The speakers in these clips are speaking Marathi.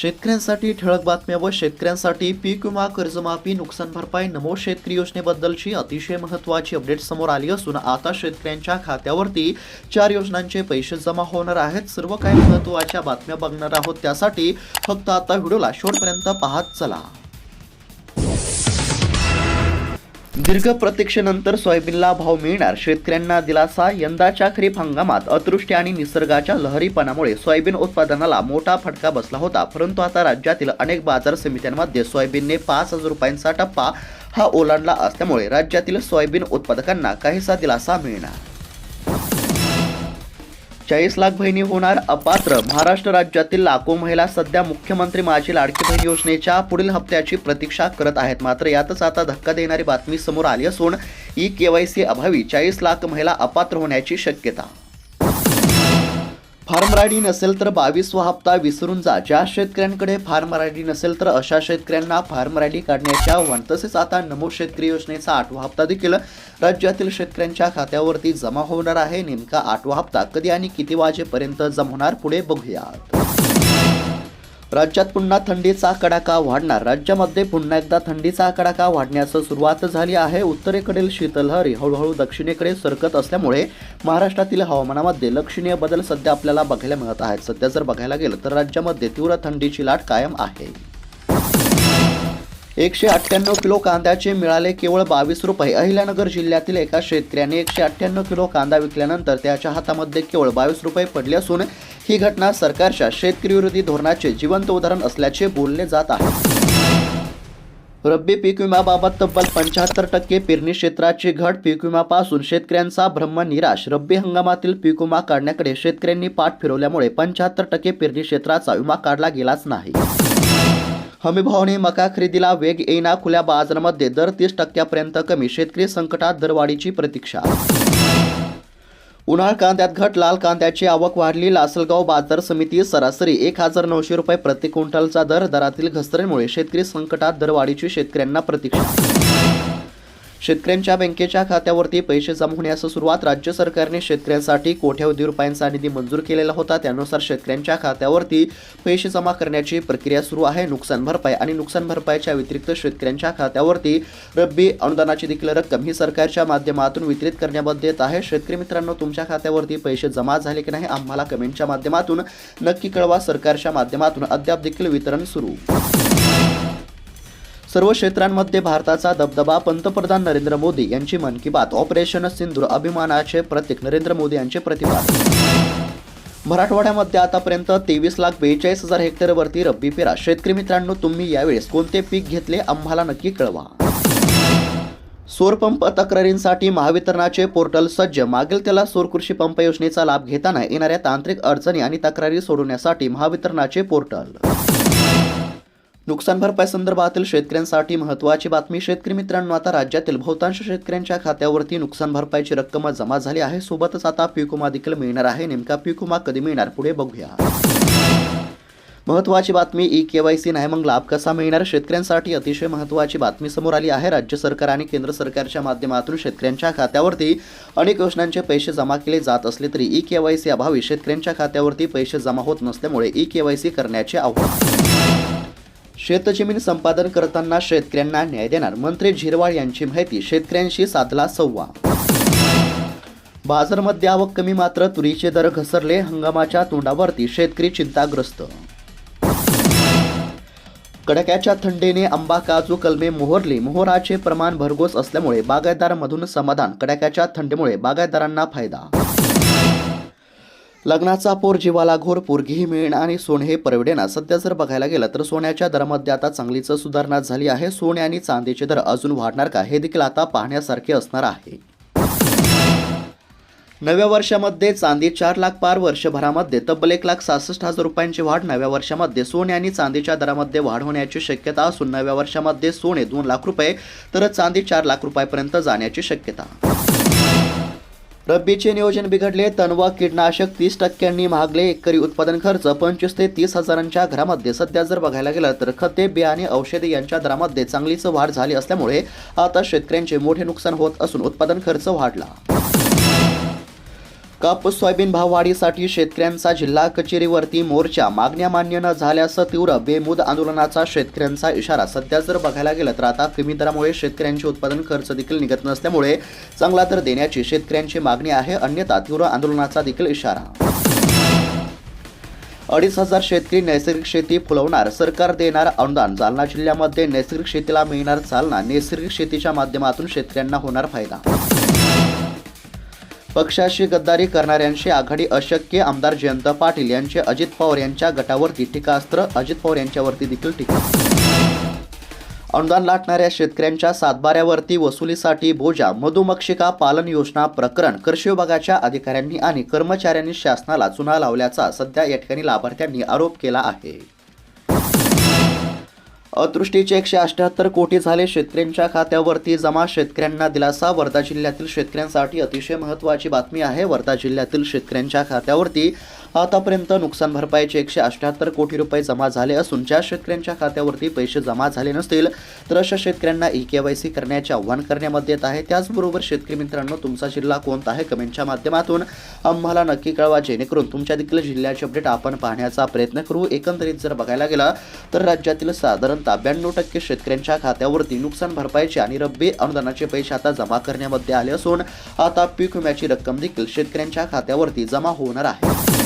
शेतकऱ्यांसाठी ठळक बातम्या व शेतकऱ्यांसाठी पीक विमा कर्जमाफी नुकसान भरपाई नमो शेतकरी योजनेबद्दलची अतिशय महत्त्वाची अपडेट समोर आली असून आता शेतकऱ्यांच्या खात्यावरती चार योजनांचे पैसे जमा होणार आहेत. सर्व काही महत्त्वाच्या बातम्या बघणार आहोत. त्यासाठी फक्त आता व्हिडिओला शेवटपर्यंत पाहत चला. दीर्घ प्रतीक्षेनंतर सोयाबीनला भाव मिळणार. शेतकऱ्यांना दिलासा यंदाच्या खरीप हंगामात अतृष्टी आणि निसर्गाच्या लहरीपणामुळे सोयाबीन उत्पादनाला मोठा फटका बसला होता. परंतु आता राज्यातील अनेक बाजार समित्यांमध्ये सोयाबीनने पाच हजार रुपयांचा टप्पा हा ओलांडला असल्यामुळे राज्यातील सोयाबीन उत्पादकांना काहीसा दिलासा मिळणार. चाळीस लाख बहिणी होणार अपात्र. महाराष्ट्र राज्यातील लाखो महिला सध्या मुख्यमंत्री माझी लाडकी बहीण योजनेच्या पुढील हप्त्याची प्रतीक्षा करत आहेत. मात्र यातच आता धक्का देणारी बातमी समोर आली असून ई केवायसी अभावी चाळीस लाख महिला अपात्र होण्याची शक्यता फार्म आयडी नसेल तर बावीसवा हप्ता विसरून जा. ज्या शेतकऱ्यांकडे फार्म आयडी नसेल तर अशा शेतकऱ्यांना फार्म आयडी काढण्याचे आव्हान तसेच आता नमो शेतकरी योजनेचा आठवा हप्ता देखील राज्यातील शेतकऱ्यांच्या खात्यावरती जमा होणार आहे. नेमका आठवा हप्ता कधी आणि किती वाजेपर्यंत जमा होणार पुढे बघूयात. राज्यात पुन्हा थंडीचा कडाका वाढणार. राज्यामध्ये पुन्हा एकदा थंडीचा कडाका वाढण्यास सुरुवात झाली आहे. उत्तरेकडील शीतलहरी हळूहळू दक्षिणेकडे सरकत असल्यामुळे महाराष्ट्रातील हवामानामध्ये लक्षणीय बदल सध्या आपल्याला बघायला मिळत आहेत. सध्या जर बघायला गेलं तर राज्यामध्ये तीव्र थंडीची लाट कायम आहे. एकशे अठ्ठ्याण्णव किलो कांद्याचे मिळाले केवळ बावीस रुपये. अहिल्यानगर जिल्ह्यातील एका शेतकऱ्याने एकशे अठ्ठ्याण्णव किलो कांदा विकल्यानंतर त्याच्या हातामध्ये केवळ बावीस रुपये पडले असून ही घटना सरकारच्या शेतकरी विरोधी धोरणाचे जिवंत उदाहरण असल्याचे बोलले जात आहे. रब्बी पीक विम्याबाबत तब्बल पंच्याहत्तर टक्के पेरणी क्षेत्राची घट. पीक विम्यापासून शेतकऱ्यांचा भ्रमनिराश निराश. रब्बी हंगामातील पीक विमा काढण्याकडे शेतकऱ्यांनी पाठ फिरवल्यामुळे पंच्याहत्तर टक्के पेरणी क्षेत्राचा विमा काढला गेलाच नाही. हमीभावाने मका खरेदीला वेग येईना खुल्या बाजारामध्ये दर तीस टक्क्यापर्यंत कमी. शेतकरी संकटात दरवाढीची प्रतीक्षा उन्हाळ कांद्यात घट लाल कांद्याची आवक वाढली. लासलगाव बाजार समिती सरासरी एक हजार नऊशे रुपये प्रति क्विंटलचा दर दरातील घसरणीमुळे शेतकरी संकटात दरवाढीची शेतकऱ्यांना प्रतीक्षा शेतकऱ्यांच्या बँकेच्या खात्यावरती पैसे जमा होण्यास सुरुवात राज्य सरकारने शेतकऱ्यांसाठी कोट्यावधी रुपयांचा निधी मंजूर केलेला होता त्यानुसार शेतकऱ्यांच्या खात्यावरती पैसे जमा करण्याची प्रक्रिया सुरू आहे. नुकसान भरपाई आणि नुकसान भरपाईच्या व्यतिरिक्त शेतकऱ्यांच्या खात्यावरती रब्बी अनुदानाची देखील रक्कम ही सरकारच्या माध्यमातून वितरित करण्यात येत आहे. शेतकरी मित्रांनो तुमच्या खात्यावरती पैसे जमा झाले की नाही आम्हाला कमेंटच्या माध्यमातून नक्की कळवा. सरकारच्या माध्यमातून अद्याप देखील वितरण सुरू. सर्व क्षेत्रांमध्ये भारताचा दबदबा पंतप्रधान नरेंद्र मोदी यांची मन की बात. ऑपरेशन सिंधूर अभिमानाचे प्रतीक नरेंद्र मोदी यांचे प्रतिपादन मराठवाड्यामध्ये आतापर्यंत तेवीस लाख बेचाळीस हजार हेक्टरवरती रब्बी पेरा. शेतकरी मित्रांनो तुम्ही यावेळेस कोणते पीक घेतले आम्हाला नक्की कळवा. सौरपंप तक्रारींसाठी महावितरणाचे पोर्टल सज्ज. मागील त्याला सौर कृषी पंप योजनेचा लाभ घेताना येणाऱ्या तांत्रिक अडचणी आणि तक्रारी सोडवण्यासाठी महावितरणाचे पोर्टल. नुकसान भरपाई संदर्भातील शेतकऱ्यांसाठी महत्त्वाची बातमी शेतकरी मित्रांनो आता राज्यातील बहुतांश शेतकऱ्यांच्या खात्यावरती नुकसान भरपाईची रक्कम जमा झाली आहे. सोबतच आता पीक विमा देखील मिळणार आहे. नेमका पीकुमा कधी मिळणार? पुढे बघूया. महत्त्वाची बातमी ई के वाय सी नाही मग लाभ कसा मिळणार? शेतकऱ्यांसाठी अतिशय महत्त्वाची बातमी समोर आली आहे. राज्य सरकार आणि केंद्र सरकारच्या माध्यमातून शेतकऱ्यांच्या खात्यावरती अनेक योजनांचे पैसे जमा केले जात असले तरी ई के वाय सी अभावी शेतकऱ्यांच्या खात्यावरती पैसे जमा होत नसल्यामुळे ई के वाय सी करण्याचे आव्हान शेतजमीन संपादन करताना शेतकऱ्यांना न्याय देणार. मंत्री झिरवाळ यांची माहिती शेतकऱ्यांशी साधला संवाद बाजारमध्ये आवक कमी मात्र तुरीचे दर घसरले हंगामाच्या तोंडावरती शेतकरी चिंताग्रस्त. कडाक्याच्या थंडीने आंबा काजू कलमे मोहरली. मोहराचे प्रमाण भरघोस असल्यामुळे बागायतदारांमधून समाधान कडाक्याच्या थंडीमुळे बागायतदारांना फायदा लग्नाचा पोर जीवाला घोर पोरगीही मिळणं आणि सोने हे परवडेना. सध्या जर बघायला गेलं तर सोन्याच्या दरामध्ये आता चांगलीच सुधारणा झाली आहे. सोने आणि चांदीचे दर अजून वाढणार का हे देखील आता पाहण्यासारखे असणार आहे. नव्या वर्षामध्ये चांदी चार लाख पार वर्षभरामध्ये तब्बल एक लाख सहासष्ट हजार रुपयांची वाढ नव्या वर्षामध्ये. सोने आणि चांदीच्या दरामध्ये वाढ होण्याची शक्यता असून नव्या वर्षामध्ये सोने दोन लाख रुपये तर चांदी चार लाख रुपयापर्यंत जाण्याची शक्यता. रब्बीचे नियोजन बिघडले तणवा कीटनाशक तीस टक्क्यांनी महागले एकरी उत्पादन खर्च पंचवीस ते तीस हजारांच्या घरामध्ये. सध्या जर बघायला गेलं तर खते बियाणे औषधे यांच्या दरामध्ये चांगलीच वाढ झाली असल्यामुळे आता शेतकऱ्यांचे मोठे नुकसान होत असून उत्पादन खर्च वाढला. कापूस सोयाबीन भाववाढीसाठी शेतकऱ्यांचा जिल्हा कचेरीवरती मोर्चा. मागण्या मान्य न झाल्यास तीव्र बेमुद आंदोलनाचा शेतकऱ्यांचा इशारा. सध्या जर बघायला गेलं तर आता कमी दरामुळे शेतकऱ्यांचे उत्पादन खर्च देखील निघत नसल्यामुळे चांगला दर देण्याची शेतकऱ्यांची मागणी आहे अन्यथा तीव्र आंदोलनाचा देखील इशारा. अडीच हजार शेतकरी नैसर्गिक शेती फुलवणार. सरकार देणार अनुदान. जालना जिल्ह्यामध्ये नैसर्गिक शेतीला मिळणार चालना. नैसर्गिक शेतीच्या माध्यमातून शेतकऱ्यांना होणार फायदा. पक्षाशी गद्दारी करणाऱ्यांशी आघाडी अशक्य आमदार जयंत पाटील यांचे अजित पवार यांच्या गटावरती टीकास्त्र अजित पवार यांच्यावरती देखील टीका. अनुदान लाटणाऱ्या शेतकऱ्यांच्या सातबाऱ्यावरती वसुलीसाठी बोजा मधुमक्षिका पालन योजना प्रकरण कृषी विभागाच्या अधिकाऱ्यांनी आणि कर्मचाऱ्यांनी शासनाला चुना लावल्याचा सध्या या ठिकाणी लाभार्थ्यांनी आरोप केला आहे. अतृष्टीचे एकशे अठ्याहत्तर कोटी झाले. शेतकऱ्यांच्या खात्यावरती जमा शेतकऱ्यांना दिलासा. वर्धा जिल्ह्यातील शेतकऱ्यांसाठी अतिशय महत्त्वाची बातमी आहे. वर्धा जिल्ह्यातील शेतकऱ्यांच्या खात्यावरती आतापर्यंत नुकसान भरपाईचे एकशे अठ्याहत्तर कोटी रुपये जमा झाले असून ज्या शेतकऱ्यांच्या खात्यावरती पैसे जमा झाले नसतील तर अशा शेतकऱ्यांना ई के वाय सी करण्याचे आव्हान करण्यात येत आहे. त्याचबरोबर शेतकरी मित्रांनो तुमचा जिल्हा कोणता आहे? कमेंटच्या माध्यमातून आम्हाला नक्की कळवा जेणेकरून तुमच्या देखील जिल्ह्याचे अपडेट आपण पाहण्याचा प्रयत्न करू. एकंदरीत जर बघायला गेला तर राज्यातील साधारणतः ब्याण्णव टक्के शेतकऱ्यांच्या खात्यावरती नुकसान भरपाईचे आणि रब्बी अनुदानाचे पैसे आता जमा करण्यामध्ये आले असून आता पीक विम्याची रक्कम देखील शेतकऱ्यांच्या खात्यावरती जमा होणार आहे.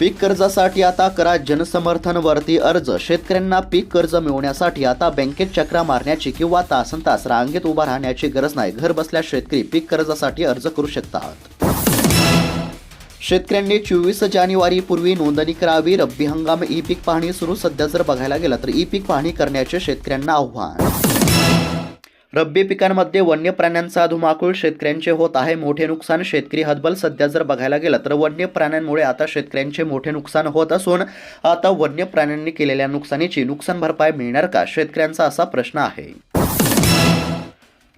पीक कर्जासाठी आता करा जनसमर्थन वरती अर्ज. शेतकऱ्यांना पीक कर्ज मिळवण्यासाठी आता बँकेत चक्रा मारण्याची किंवा तासन तास रांगेत उभा राहण्याची गरज नाही. घर बसल्या शेतकरी पीक कर्जासाठी अर्ज करू शकतात. शेतकऱ्यांनी चोवीस जानेवारी पूर्वी नोंदणी करावी. रब्बी हंगाम ई पीक पाहणी सुरू. सध्या जर बघायला गेलं तर ई पीक पाहणी करण्याचे शेतकऱ्यांना आव्हान. रब्बी पिकांमध्ये वन्य प्राण्यांचा धुमाकूळ शेतकऱ्यांचे होत आहे. मोठे नुकसान शेतकरी हतबल सध्या जर बघायला गेलं तर वन्य प्राण्यांमुळे आता शेतकऱ्यांचे मोठे नुकसान होत असून आता वन्य प्राण्यांनी केलेल्या नुकसानीची नुकसान भरपाई मिळणार का? शेतकऱ्यांचा असा प्रश्न आहे.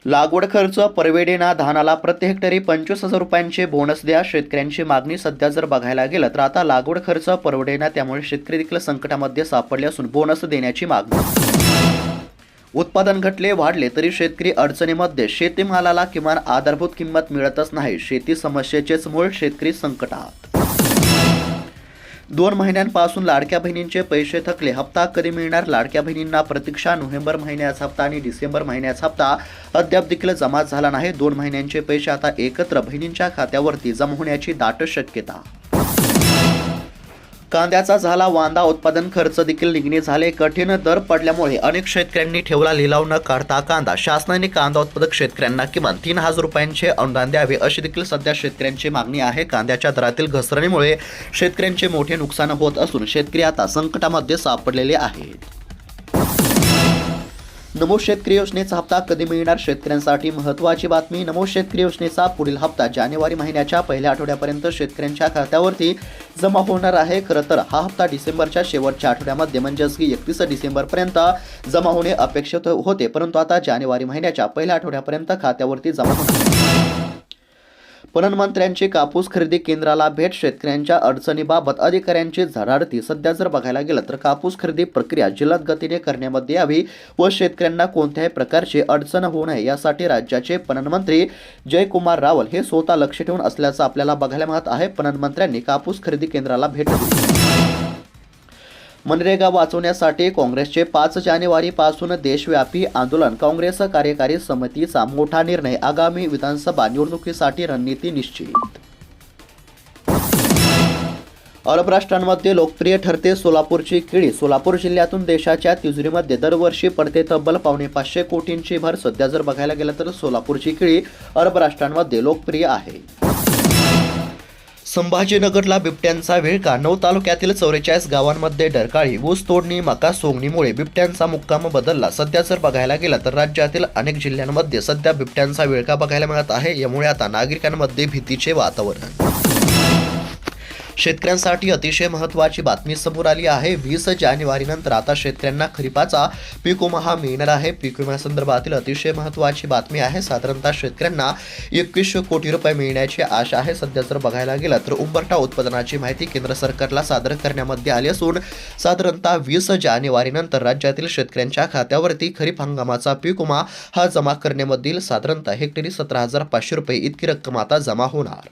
लागवड खर्च परवेडेना धानाला प्रति हेक्टरी पंचवीस हजार रुपयांचे बोनस द्या. शेतकऱ्यांची मागणी सध्या जर बघायला गेलं तर आता लागवड खर्च परवडेना त्यामुळे शेतकरी देखील संकटामध्ये सापडले असून बोनस देण्याची मागणी उत्पादन घटले वाढले तरी शेतकरी अडचणीमध्ये. शेतीमालाला किमान आधारभूत किंमत मिळतच नाही. शेती समस्येचेच मूळ शेतकरी संकटात दोन महिन्यांपासून लाडक्या बहिणींचे पैसे थकले. हप्ता कधी मिळणार? लाडक्या बहिणींना प्रतीक्षा नोव्हेंबर महिन्याचा हप्ता आणि डिसेंबर महिन्याचा हप्ता. अद्याप देखील जमा झाला नाही. दोन महिन्यांचे पैसे आता एकत्र बहिणींच्या खात्यावरती जमा होण्याची दाट शक्यता. कांद्याचा झाला वांदा उत्पादन खर्च देखील निघणे झाले. कठीण दर पडल्यामुळे अनेक शेतकऱ्यांनी ठेवला लिलाव न काढता कांदा. शासनाने कांदा उत्पादक शेतकऱ्यांना किमान तीन हजार रुपयांचे अनुदान द्यावे अशी देखील सध्या शेतकऱ्यांची मागणी आहे. कांद्याच्या दरातील घसरणीमुळे शेतकऱ्यांचे मोठे नुकसान होत असून शेतकरी आता संकटामध्ये सापडलेले आहेत. नमो शेतकरी योजनेचा हप्ता कधी मिळणार? शेतकऱ्यांसाठी महत्त्वाची बातमी नमो शेतकरी योजनेचा पुढील हप्ता जानेवारी महिन्याच्या पहिल्या आठवड्यापर्यंत शेतकऱ्यांच्या खात्यावरती जमा होणार आहे. खरं तर हा हप्ता डिसेंबरच्या शेवटच्या आठवड्यामध्ये म्हणजेच की एकतीस डिसेंबरपर्यंत जमा होणे अपेक्षित होते. परंतु आता जानेवारी महिन्याच्या पहिल्या आठवड्यापर्यंत खात्यावरती जमा होणार पणनमंत्र्यांची कापूस खरेदी केंद्राला भेट शेतकऱ्यांच्या अडचणीबाबत अधिकाऱ्यांची झडाडती सध्या जर बघायला गेलं तर कापूस खरेदी प्रक्रिया जलद गतीने करण्यामध्ये यावी व शेतकऱ्यांना कोणत्याही प्रकारची अडचण होऊ नये यासाठी राज्याचे पणनमंत्री जयकुमार रावल हे स्वतः लक्ष ठेवून असल्याचं आपल्याला बघायला मिळत आहे. पणनमंत्र्यांनी कापूस खरेदी केंद्राला भेट दिली. मनरेगा वाचवण्यासाठी काँग्रेसचे पाच जानेवारीपासून देशव्यापी आंदोलन. काँग्रेस कार्यकारी समितीचा मोठा निर्णय आगामी विधानसभा निवडणुकीसाठी रणनीती निश्चित. अरब राष्ट्रांमध्ये लोकप्रिय ठरते सोलापूरची केळी सोलापूर जिल्ह्यातून देशाच्या तिजोरीमध्ये दरवर्षी पडते तब्बल पावणे पाचशे कोटींची भर. सध्या जर बघायला गेलं तर सोलापूरची केळी अरब राष्ट्रांमध्ये लोकप्रिय आहे. संभाजीनगरला बिबट्यांचा विळका नऊ तालुक्यातील चौवेचाळीस गावांमध्ये डरकाळी ऊस तोडणी मका सोंगणीमुळे बिबट्यांचा मुक्काम बदलला. सध्या जर बघायला गेला तर राज्यातील अनेक जिल्ह्यांमध्ये सध्या बिबट्यांचा विळका बघायला मिळत आहे. यामुळे आता नागरिकांमध्ये भीतीचे वातावरण. शेतकऱ्यांसाठी अतिशय महत्त्वाची बातमी समोर आली आहे. वीस जानेवारीनंतर आता शेतकऱ्यांना खरीपाचा पीक विमा हा मिळणार आहे. पीक विम्यासंदर्भातील अतिशय महत्त्वाची बातमी आहे. साधारणतः शेतकऱ्यांना एकवीसशे कोटी रुपये मिळण्याची आशा आहे. सध्या जर बघायला गेलं तर उंबरटा उत्पादनाची माहिती केंद्र सरकारला सादर करण्यामध्ये आली असून साधारणतः वीस जानेवारीनंतर राज्यातील शेतकऱ्यांच्या खात्यावरती खरीप हंगामाचा पीक विमा हा जमा करण्यामधील साधारणतः हेक्टरी सतरा हजार पाचशे रुपये इतकी रक्कम आता जमा होणार.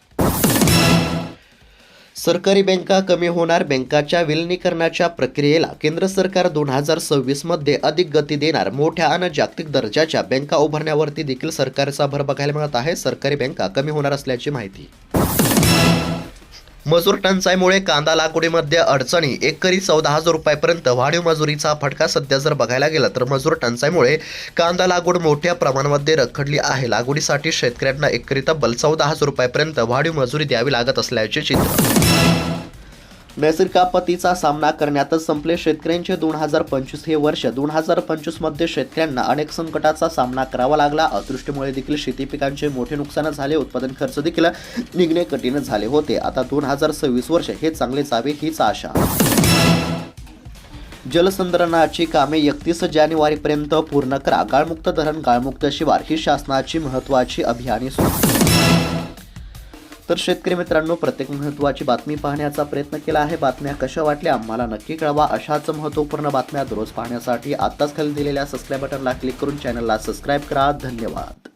सरकारी बँका कमी होणार बँकाच्या विलिनीकरणाच्या प्रक्रियेला केंद्र सरकार दोन हजार सव्वीसमध्ये अधिक गती देणार. मोठ्या आणि जागतिक दर्जाच्या बँका उभारण्यावरती देखील सरकारचा भर बघायला मिळत आहे. सरकारी बँका कमी होणार असल्याची माहिती. मजूर टंचाईमुळे कांदा लागवडीमध्ये अडचणी. एकरी चौदा हजार रुपयापर्यंत वाढीव मजुरीचा फटका सध्या जर बघायला गेला तर मजूर टंचाईमुळे कांदा लागवड मोठ्या प्रमाणामध्ये रखडली आहे. लागवडीसाठी शेतकऱ्यांना एकरी तब्बल चौदा हजार रुपयापर्यंत वाढीव मजुरी द्यावी लागत असल्याचे चित्र नैसर्गिक आपत्तीचा सामना करण्यातच संपले. शेतकऱ्यांचे दोन हजार पंचवीस हे वर्ष. दोन हजार पंचवीसमध्ये शेतकऱ्यांना अनेक संकटाचा सामना करावा लागला. अदृष्टीमुळे देखील शेती पिकांचे मोठे नुकसान झाले. उत्पादन खर्च देखील निघणे कठीण झाले होते. आता दोन हजार सव्वीस वर्ष हे चांगले जावे हीच आशा. जलसंधारणाची कामे एकतीस जानेवारीपर्यंत पूर्ण करा. गाळमुक्त धरण गाळमुक्त शिवार ही शासनाची महत्वाची अभियाने सुरू तर शेतकरी मित्रांनो प्रत्येक महत्त्वाची बातमी पाहण्याचा प्रयत्न केला आहे. बातम्या कशा वाटल्या आम्हाला नक्की कळवा. अशाच महत्त्वपूर्ण बातम्या दररोज पाहण्यासाठी आत्ताच खाली दिलेल्या सबस्क्राईब बटनला क्लिक करून चॅनलला सबस्क्राईब करा. धन्यवाद.